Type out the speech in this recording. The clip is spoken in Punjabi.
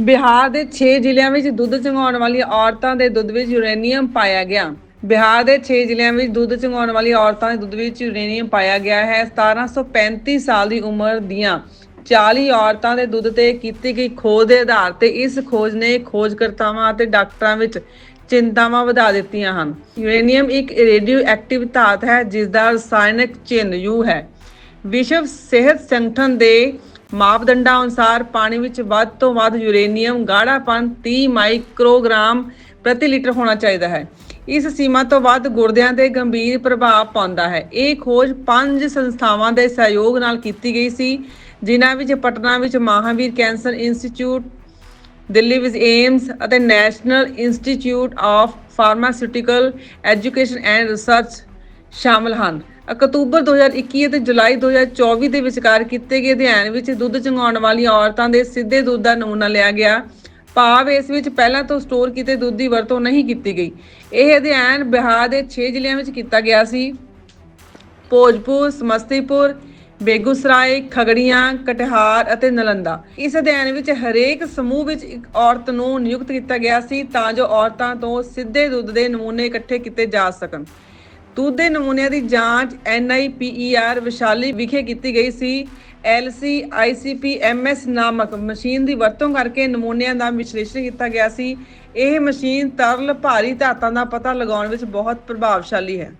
ਬਿਹਾਰ ਦੇ 6 ਜ਼ਿਲ੍ਹਿਆਂ ਵਿੱਚ ਦੁੱਧ ਚੁੰਘਾਉਣ ਵਾਲੀਆਂ ਔਰਤਾਂ ਦੇ ਦੁੱਧ ਵਿੱਚ ਯੂਰੇਨੀਅਮ ਪਾਇਆ ਗਿਆ। ਬਿਹਾਰ ਦੇ 6 ਜ਼ਿਲ੍ਹਿਆਂ ਵਿੱਚ ਦੁੱਧ ਚੁੰਘਾਉਣ ਵਾਲੀਆਂ ਔਰਤਾਂ ਦੇ ਦੁੱਧ ਵਿੱਚ ਯੂਰੇਨੀਅਮ ਪਾਇਆ ਗਿਆ ਹੈ। 1735 ਸਾਲ ਦੀ ਉਮਰ ਦੀਆਂ 40 ਔਰਤਾਂ ਦੇ ਦੁੱਧ ਤੇ ਕੀਤੀ ਗਈ ਖੋਜ ਦੇ ਆਧਾਰ ਤੇ ਇਸ ਖੋਜ ਨੇ ਖੋਜਕਰਤਾਵਾਂ ਅਤੇ ਡਾਕਟਰਾਂ ਵਿੱਚ ਚਿੰਤਾਵਾਂ ਵਧਾ ਦਿੱਤੀਆਂ ਹਨ। ਯੂਰੇਨੀਅਮ ਇੱਕ ਰੇਡੀਓ ਐਕਟਿਵ ਧਾਤ ਹੈ ਜਿਸ ਦਾ ਰਸਾਇਣਕ ਚਿੰਨ੍ਹ ਯੂ ਹੈ। ਵਿਸ਼ਵ ਸਿਹਤ ਸੰਗਠਨ ਦੇ ਮਾਪਦੰਡਾਂ ਅਨੁਸਾਰ ਪਾਣੀ ਵਿੱਚ ਵੱਧ ਤੋਂ ਵੱਧ ਯੂਰੇਨੀਅਮ ਗਾੜਾਪਨ 30 ਮਾਈਕਰੋਗ੍ਰਾਮ ਪ੍ਰਤੀ ਲੀਟਰ ਹੋਣਾ ਚਾਹੀਦਾ ਹੈ। ਇਸ ਸੀਮਾ ਤੋਂ ਵੱਧ ਗੁਰਦਿਆਂ ਤੇ ਗੰਭੀਰ ਪ੍ਰਭਾਵ ਪਾਉਂਦਾ ਹੈ। ਇਹ ਖੋਜ ਪੰਜ ਸੰਸਥਾਵਾਂ ਦੇ ਸਹਿਯੋਗ ਨਾਲ ਕੀਤੀ ਗਈ ਸੀ, ਜਿਨ੍ਹਾਂ ਵਿੱਚ ਪਟਨਾ ਵਿੱਚ ਮਹਾਵੀਰ ਕੈਂਸਰ ਇੰਸਟੀਚਿਊਟ, ਦਿੱਲੀ ਵਿੱਚ ਏਮਸ ਅਤੇ national institute of pharmaceutical education and research ਸ਼ਾਮਲ ਹਨ। ਅਕਤੂਬਰ 2021 ਅਤੇ ਜੁਲਾਈ 2024 ਦੇ ਵਿਚਕਾਰ ਕੀਤੇ ਗਏ ਅਧਿਐਨ ਵਿੱਚ ਦੁੱਧ ਚੁੰਘਾਉਣ ਵਾਲੀਆਂ ਔਰਤਾਂ ਦੇ ਸਿੱਧੇ ਦੁੱਧ ਦਾ ਨਮੂਨਾ ਲਿਆ ਗਿਆ। ਭਾਵ ਇਸ ਵਿੱਚ ਪਹਿਲਾਂ ਤੋਂ ਸਟੋਰ ਕੀਤੇ ਦੁੱਧ ਦੀ ਵਰਤੋਂ ਨਹੀਂ ਕੀਤੀ ਗਈ। ਇਹ ਅਧਿਐਨ ਬਿਹਾਰ ਦੇ 6 ਜ਼ਿਲ੍ਹਿਆਂ ਵਿੱਚ ਕੀਤਾ ਗਿਆ ਸੀ। ਭੋਜਪੁਰ, ਸਮਸਤੀਪੁਰ, ਬੇਗੂਸਰਾਏ, ਖਗੜੀਆਂ, ਕਟਿਹਾਰ ਅਤੇ ਨਲੰਦਾ। ਇਸ ਅਧਿਐਨ ਵਿੱਚ ਹਰੇਕ ਸਮੂਹ ਵਿੱਚ ਇੱਕ ਔਰਤ ਨੂੰ ਨਿਯੁਕਤ ਕੀਤਾ ਗਿਆ ਸੀ ਤਾਂ ਜੋ ਔਰਤਾਂ ਤੋਂ ਸਿੱਧੇ ਦੁੱਧ ਦੇ ਨਮੂਨੇ ਇਕੱਠੇ ਕੀਤੇ ਜਾ ਸਕਣ। ਦੁੱਧ ਦੇ ਨਮੂਨਿਆਂ ਦੀ ਜਾਂਚ NIPER ਵਿਸ਼ਾਲੀ ਵਿਖੇ ਕੀਤੀ ਗਈ ਸੀ। LC ICP MS ਨਾਮਕ ਮਸ਼ੀਨ ਦੀ ਵਰਤੋਂ ਕਰਕੇ ਨਮੂਨਿਆਂ ਦਾ ਵਿਸ਼ਲੇਸ਼ਣ ਕੀਤਾ ਗਿਆ ਸੀ। ਇਹ ਮਸ਼ੀਨ ਤਰਲ ਭਾਰੀ ਧਾਤਾਂ ਦਾ ਪਤਾ ਲਗਾਉਣ ਵਿੱਚ ਬਹੁਤ ਪ੍ਰਭਾਵਸ਼ਾਲੀ ਹੈ।